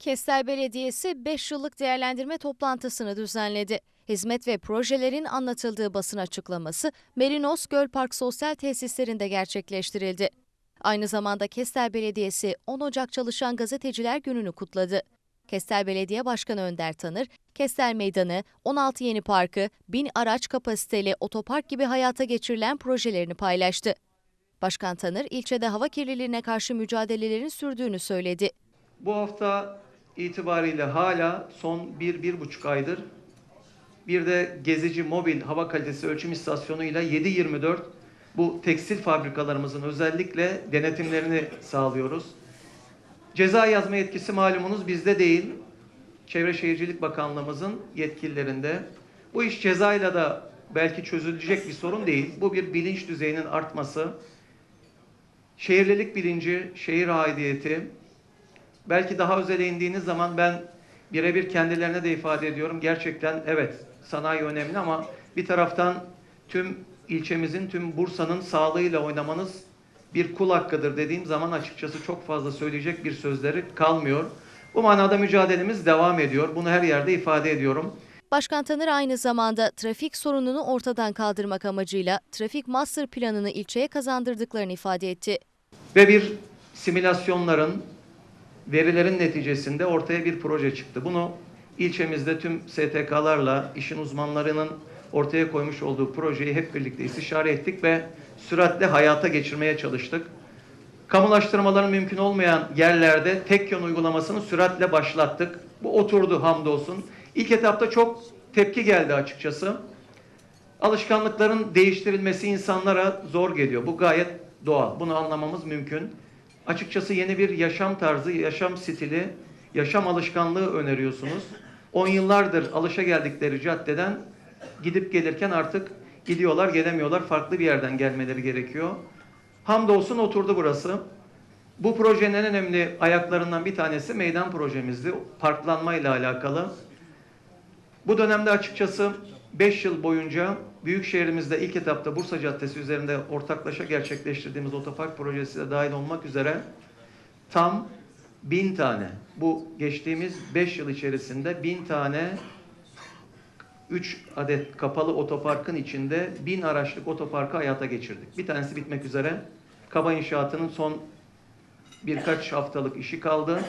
Kestel Belediyesi 5 yıllık değerlendirme toplantısını düzenledi. Hizmet ve projelerin anlatıldığı basın açıklaması Merinos Gölpark Sosyal Tesislerinde gerçekleştirildi. Aynı zamanda Kestel Belediyesi 10 Ocak Çalışan Gazeteciler Günü'nü kutladı. Kestel Belediye Başkanı Önder Tanır, Kestel Meydanı, 16 Yeni Parkı, 1000 araç kapasiteli otopark gibi hayata geçirilen projelerini paylaştı. Başkan Tanır, ilçede hava kirliliğine karşı mücadelelerin sürdüğünü söyledi. Bu hafta itibariyle hala son bir, bir buçuk aydır bir de gezici mobil hava kalitesi ölçüm istasyonuyla 7-24 bu tekstil fabrikalarımızın özellikle denetimlerini sağlıyoruz. Ceza yazma yetkisi malumunuz bizde değil. Çevre Şehircilik Bakanlığımızın yetkililerinde. Bu iş cezayla da belki çözülecek bir sorun değil. Bu bir bilinç düzeyinin artması. Şehirlilik bilinci, şehir aidiyeti, Belki daha özele indiğiniz zaman ben birebir kendilerine de ifade ediyorum. Gerçekten evet sanayi önemli ama bir taraftan tüm ilçemizin, tüm Bursa'nın sağlığıyla oynamanız bir kul hakkıdır dediğim zaman açıkçası çok fazla söyleyecek bir sözleri kalmıyor. Bu manada mücadelemiz devam ediyor. Bunu her yerde ifade ediyorum. Başkan Tanır aynı zamanda trafik sorununu ortadan kaldırmak amacıyla trafik master planını ilçeye kazandırdıklarını ifade etti. Ve bir simülasyonların, verilerin neticesinde ortaya bir proje çıktı. Bunu ilçemizde tüm STK'larla, işin uzmanlarının ortaya koymuş olduğu projeyi hep birlikte istişare ettik ve süratle hayata geçirmeye çalıştık. Kamulaştırmaların mümkün olmayan yerlerde tek yön uygulamasını süratle başlattık. Bu oturdu hamdolsun. İlk etapta çok tepki geldi açıkçası. Alışkanlıkların değiştirilmesi insanlara zor geliyor. Bu gayet doğal. Bunu anlamamız mümkün. Açıkçası yeni bir yaşam tarzı, yaşam stili, yaşam alışkanlığı öneriyorsunuz. 10 yıllardır alışa geldikleri caddeden gidip gelirken artık gidiyorlar, gelemiyorlar. Farklı bir yerden gelmeleri gerekiyor. Hamdolsun oturdu burası. Bu projenin en önemli ayaklarından bir tanesi meydan projemizdi. Parklanma ile alakalı. Bu dönemde açıkçası 5 yıl boyunca büyük şehrimizde ilk etapta Bursa Caddesi üzerinde ortaklaşa gerçekleştirdiğimiz otopark projesi de dahil olmak üzere tam bin tane bu geçtiğimiz 5 yıl içerisinde bin tane 3 adet kapalı otoparkın içinde bin araçlık otoparkı hayata geçirdik. Bir tanesi bitmek üzere. Kaba inşaatının son birkaç haftalık işi kaldı.